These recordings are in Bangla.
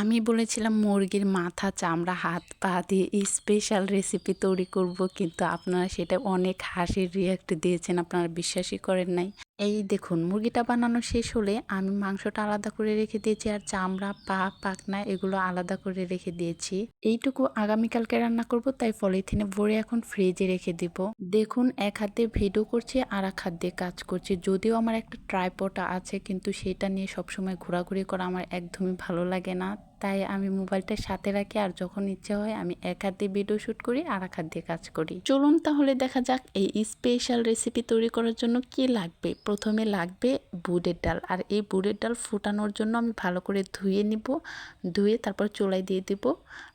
আমি বলেছিলাম মুরগির মাথা, চামড়া, হাত, পা দিয়ে স্পেশাল রেসিপি তৈরি করব, কিন্তু আপনারা সেটা অনেক হাসির রিয়াক্ট দিয়েছেন, আপনারা বিশ্বাসই করেন নাই। এই দেখুন, মুরগিটা বানানো শেষ হলে আমি মাংসটা আলাদা করে রেখে দিয়েছি আর চামড়া, পা পাকনা এগুলো আলাদা করে রেখে দিয়েছি। এইটুকু আগামীকালকে রান্না করব, তাই পলিথিনে ভরে এখন ফ্রিজে রেখে দিব। দেখুন, এক হাতে ভিডিও করছি, আর এক হাত দিয়ে কাজ করছি। যদিও আমার একটা ট্রাইপটা আছে, কিন্তু সেটা নিয়ে সবসময় ঘোরাঘুরি করা আমার একদমই ভালো লাগে না। তাই আমি মোবাইলটা সাথে রাখি আর যখন ইচ্ছে হয় আমি এক হাত দিয়ে ভিডিও শ্যুট করি, আর এক হাত দিয়ে কাজ করি। চলুন তাহলে দেখা যাক এই স্পেশাল রেসিপি তৈরি করার জন্য কি লাগবে। প্রথমে লাগবে বুড়ের ডাল, আর এই বুড়ের ডাল ফুটানোর জন্য আমি ভালো করে ধুয়ে নিব, ধুয়ে তারপর চোলাই দিয়ে দিব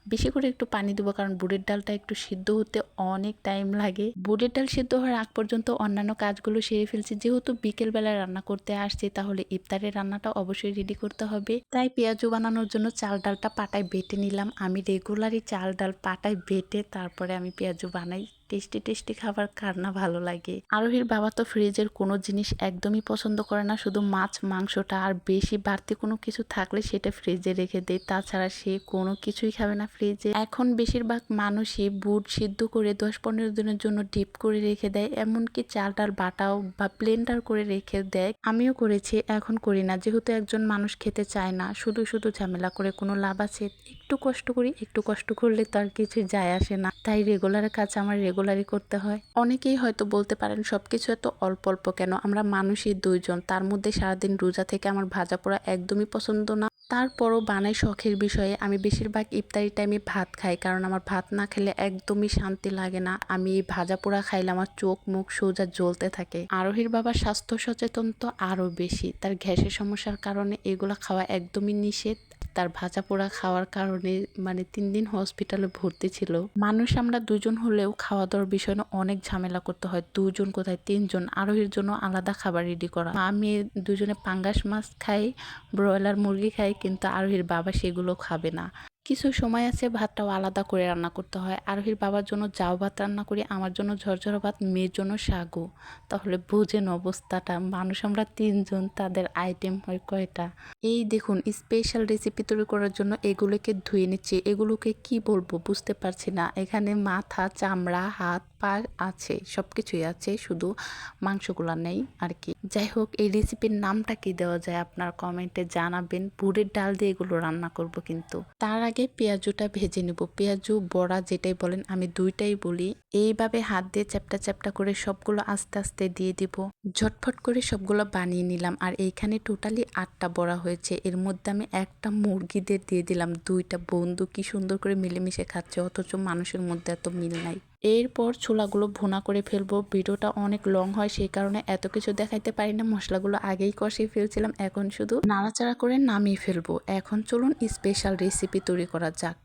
বেশি করে একটু পানি দেবো কারণ বুড়ের ডালটা একটু সিদ্ধ হতে অনেক টাইম লাগে। বুড়ের ডাল সিদ্ধ হওয়ার আগ পর্যন্ত অন্যান্য কাজগুলো সেরে ফেলছি। যেহেতু বিকেলবেলায় রান্না করতে আসছি, তাহলে ইফতারের রান্নাটা অবশ্যই রেডি করতে হবে। তাই পেঁয়াজু বানানোর জন্য চাল ডালটা পাটায় বেটে নিলাম। আমি রেগুলারই চাল ডাল পাটায় বেটে তারপরে আমি পেঁয়াজু বানাই। টেস্টি টেস্টি খাবার কার না ভালো লাগে। আরোহীর বাবা তো ফ্রিজের কোনো জিনিস একদমই পছন্দ করে না, শুধু মাছ, মাংসটা, আর বেশি বাড়তি কোনো কিছু থাকলে সেটা ফ্রিজে রেখে দেয়। তাছাড়া সে কোনো কিছুই খাবে না ফ্রিজে। এখন বেশিরভাগ মানুষই বুট সিদ্ধ করে দশ পনেরো দিনের জন্য ডিপ করে রেখে দেয়, এমনকি চাল ডাল বাটাও বা ব্লেন্ডার করে রেখে দেয়। আমিও করেছি, এখন করি না। যেহেতু একজন মানুষ খেতে চায় না, শুধু শুধু ঝামেলা করে কোনো লাভ আছে। একটু কষ্ট করি, একটু কষ্ট করলে তার কিছু যায় আসে না। তাই রেগুলার কাজ আমার রেগুলারই করতে হয়। অনেকেই হয়তো বলতে পারেন, সবকিছু এত অল্প অল্প কেন? আমরা মানুষই দুইজন। তার মধ্যে সারাদিন রোজা থেকে আমার ভাজা পোড়া একদমই পছন্দ না। তারপরও বানাই শখের বিষয়ে আমি বেশিরভাগ ইফতারি টাইমে ভাত খাই, কারণ আমার ভাত না খেলে একদমই শান্তি লাগে না। আমি এই ভাজা পোড়া খাইলে আমার চোখ, মুখ সোজা জ্বলতে থাকে। আরোহীর বাবার স্বাস্থ্য সচেতন তো আরও বেশি। তার গ্যাসের সমস্যার কারণে এগুলো খাওয়া একদমই নিষেধ। তার ভাজা পোড়া খাওয়ার কারণে মানে তিন দিন হসপিটালে ভর্তি ছিল। মানুষ আমরা দুজন হলেও খাওয়া দাওয়ার বিষয়ে অনেক ঝামেলা করতে হয়। দুজন কোথায়? তিনজন। আরোহীর জন্য আলাদা খাবার রেডি করা। আমি দুজনে পাঙ্গাস মাছ খাই ব্রয়লার মুরগি খাই, কিন্তু আরোহীর বাবা সেগুলো খাবে না। কিছু সময় আছে, ভাতটাও আলাদা করে রান্না করতে হয়। আরোহীর বাবার জন্য যাও ভাত রান্না করি, আমার জন্য ঝরঝর ভাত, মেয়ের জন্য সাগু। তাহলে বোঝেন অবস্থাটা, মানুষ আমরা তিনজন, তাদের আইটেম হয় কয়টা? এই দেখুন স্পেশাল রেসিপি তৈরি করার জন্য এগুলোকে ধুয়ে নিচ্ছি। এগুলোকে কি বলব, বুঝতে পারছি না। এখানে মাথা, চামড়া, হাত পা আছে সব কিছুই আছে, শুধু মাংসগুলো নেই আর কি যাই হোক এই রেসিপির নামটা কি দেওয়া যায় আপনার কমেন্টে জানাবেন। পুরের ডাল দিয়ে এগুলো রান্না করব কিন্তু। তার আগে পেঁয়াজুটা ভেজে নেব। পেঁয়াজু, বড়া যেটাই বলেন, আমি দুইটাই বলি। এইভাবে হাত দিয়ে চ্যাপটা চ্যাপটা করে সবগুলো আস্তে আস্তে দিয়ে দিব। ঝটফট করে সবগুলো বানিয়ে নিলাম। আর এইখানে টোটালি আটটা বড়া হয়েছে। এর মধ্যে আমি একটা মুরগিদের দিয়ে দিলাম। দুইটা। বন্ধু কি সুন্দর করে মিলেমিশে খাচ্ছে, অথচ মানুষের মধ্যে এত মিল নাই। এরপর ছোলাগুলো ভোনা করে ফেলব। ভিডিওটা অনেক লং হয়, সেই কারণে এত কিছু দেখাইতে পারি না। মশলাগুলো আগেই কষিয়ে ফেলছিলাম, এখন শুধু নাড়াচাড়া করে নামিয়ে ফেলব। এখন চলুন স্পেশাল রেসিপি তৈরি করা যাক।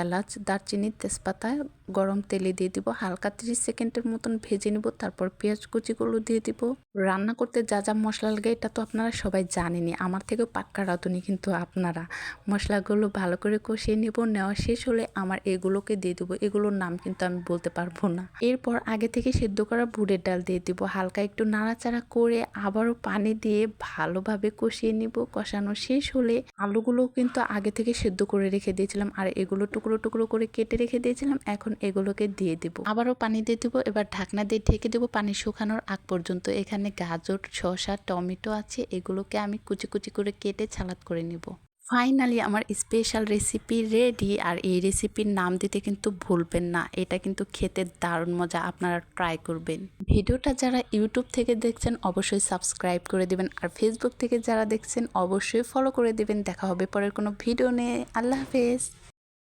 এলাচ, দারচিনি, তেজপাতা গরম তেলে দিয়ে দিব হালকা তিরিশ সেকেন্ডের মতন ভেজে নিব, তারপর পেঁয়াজ কুচিগুলো দিয়ে দিব। রান্না করতে যা যা মশলা লাগে, এটা তো আপনারা সবাই জানেনি আমার থেকেও পাক্কা রাঁধুনি কিন্তু আপনারা। মশলাগুলো ভালো করে কষিয়ে নিব, নেওয়া শেষ হলে আমার এগুলোকে দিয়ে দেবো, এগুলোর নাম কিন্তু আমি বলতে পারব না। এরপর আগে থেকে সেদ্ধ করা বুড়ের ডাল দিয়ে দিব, হালকা একটু নাড়াচাড়া করে আবারও পানি দিয়ে ভালোভাবে কষিয়ে নিব, কষানো শেষ হলে আলুগুলো কিন্তু আগে থেকে সেদ্ধ করে রেখে দিয়েছিলাম, আর এগুলো টুকরো টুকরো করে কেটে রেখে দিয়েছিলাম, এখন এগুলোকে দিয়ে দিব। আবারও পানি দিয়ে দিব, এবার ঢাকনা দিয়ে ঢেকে দেবো পানি শুকানোর আগ পর্যন্ত। এখানে গাজর, শসা, টমেটো আছে, এগুলোকে আমি কুচি কুচি করে কেটে ছালাদ করে নেব। ফাইনালি আমার স্পেশাল রেসিপি রেডি, আর এই রেসিপির নাম দিতে কিন্তু ভুলবেন না। এটা কিন্তু খেতে দারুণ মজা, আপনারা ট্রাই করবেন। ভিডিওটা যারা ইউটিউব থেকে দেখছেন, অবশ্যই সাবস্ক্রাইব করে দেবেন, আর ফেসবুক থেকে যারা দেখছেন, অবশ্যই ফলো করে দেবেন। দেখা হবে পরের কোনো ভিডিও নিয়ে। আল্লাহ হাফেজ।